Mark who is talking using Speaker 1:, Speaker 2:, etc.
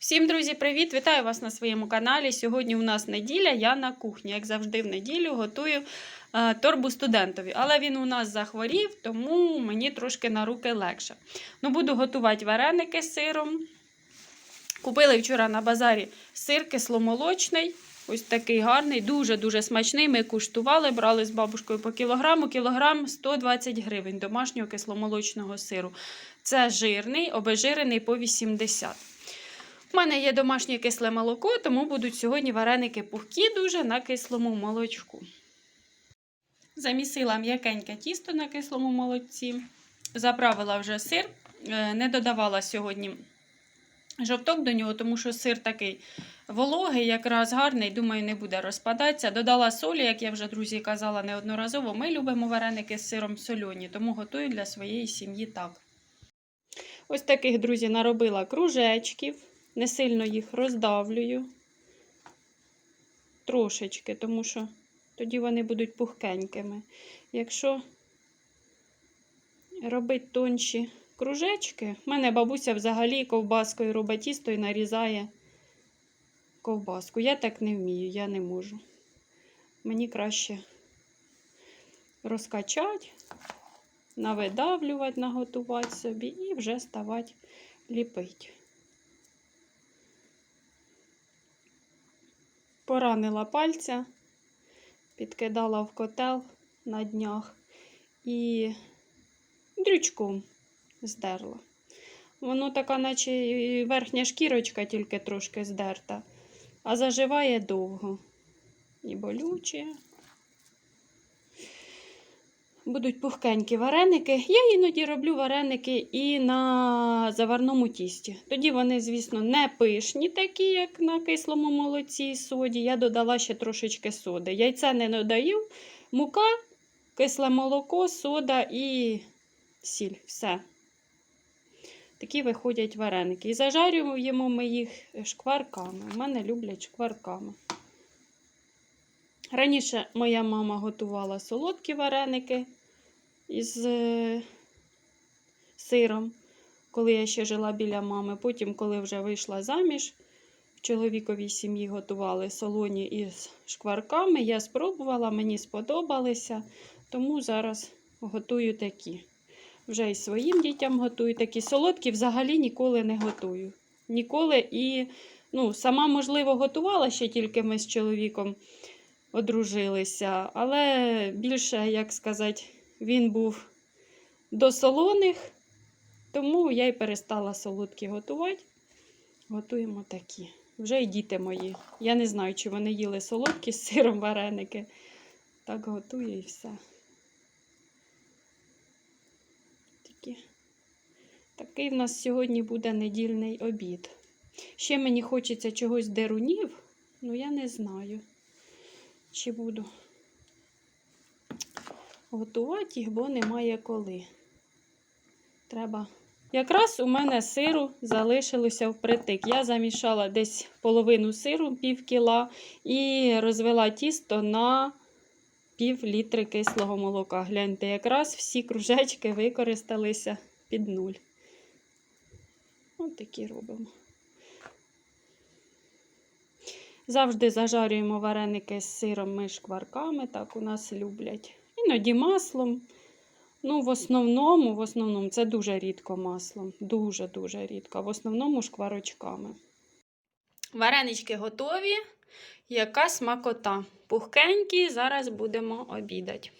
Speaker 1: Всім, друзі, привіт! Вітаю вас на своєму каналі. Сьогодні у нас неділя, я на кухні. Як завжди, в неділю готую е, торбу студентові. Але він у нас захворів, тому мені трошки на руки легше. Ну, буду готувати вареники з сиром. Купили вчора на базарі сир кисломолочний. Ось такий гарний, дуже-дуже смачний. Ми куштували, брали з бабушкою по кілограму. Кілограм 120 гривень домашнього кисломолочного сиру. Це жирний, обезжирений по 80. У мене є домашнє кисле молоко, тому будуть сьогодні вареники пухкі дуже на кислому молочку. Замісила м'якеньке тісто на кислому молоці. Заправила вже сир. Е, Не додавала сьогодні жовток до нього, тому що сир такий вологий, якраз гарний, думаю, не буде розпадатися. Додала солі, як я вже друзі казала неодноразово. Ми любимо вареники з сиром сольоні, тому готую для своєї сім'ї так. Ось таких, друзі, наробила кружечків. Не сильно їх роздавлюю. Трошечки, тому що тоді вони будуть пухкенькими. Якщо робити тонші кружечки, в мене бабуся взагалі ковбаскою робить тісто і нарізає ковбаску. Я так не вмію, я не можу. Мені краще розкачати, навидавлювати, наготувати собі і вже ставати ліпити. Поранила пальця, підкидала в котел на днях і дрючком здерла. Воно така, наче і верхня шкірочка тільки трошки здерта, а заживає довго. І болюче. Будуть пухкенькі вареники. Я іноді роблю вареники і на заварному тісті. Тоді вони, звісно, не пишні, такі, як на кислому молоці і соді. Я додала ще трошечки соди. Яйця не додаю, мука, кисле молоко, сода і сіль. Все. Такі виходять вареники. І зажарюємо ми їх шкварками. У мене люблять шкварками. Раніше моя мама готувала солодкі вареники із е, сиром, коли я ще жила біля мами. Потім, коли вже вийшла заміж, в чоловіковій сім'ї готували солоні із шкварками. Я спробувала, мені сподобалися, тому зараз готую такі. Вже і своїм дітям готую такі. Солодкі взагалі ніколи не готую. Ніколи і ну, сама, можливо, готувала ще тільки ми з чоловіком одружилися, але більше, як сказати, він був до солоних, тому я й перестала солодкі готувати. Готуємо такі. Вже й діти мої. Я не знаю, чи вони їли солодкі з сиром вареники. Так готую і все. Такі. Такий в нас сьогодні буде недільний обід. Ще мені хочеться чогось дерунів, ну я не знаю чи буду готувати їх, бо немає коли. Треба. Якраз у мене сиру залишилося впритик. Я замішала десь половину сиру, пів кіла, і розвела тісто на пів літри кислого молока. Гляньте, якраз всі кружечки використалися під нуль. Ось такі робимо. Завжди зажарюємо вареники з сиром і шкварками, так у нас люблять. Іноді маслом. Ну, в основному, в основному, це дуже рідко маслом. Дуже-дуже рідко. В основному шкварочками. Варенички готові. Яка смакота. Пухкенькі, зараз будемо обідати.